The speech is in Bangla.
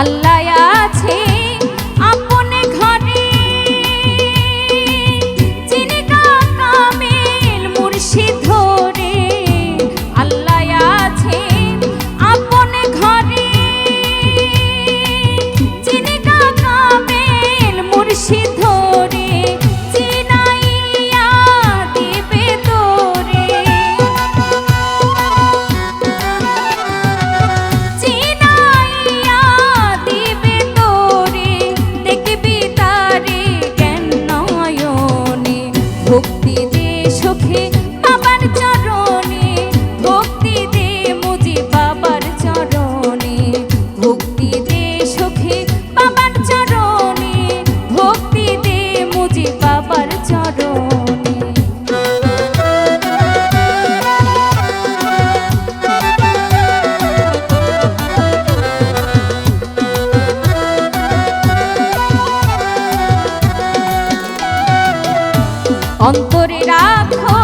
আল্লাহ আছে। bukti অন্তরে রাখো।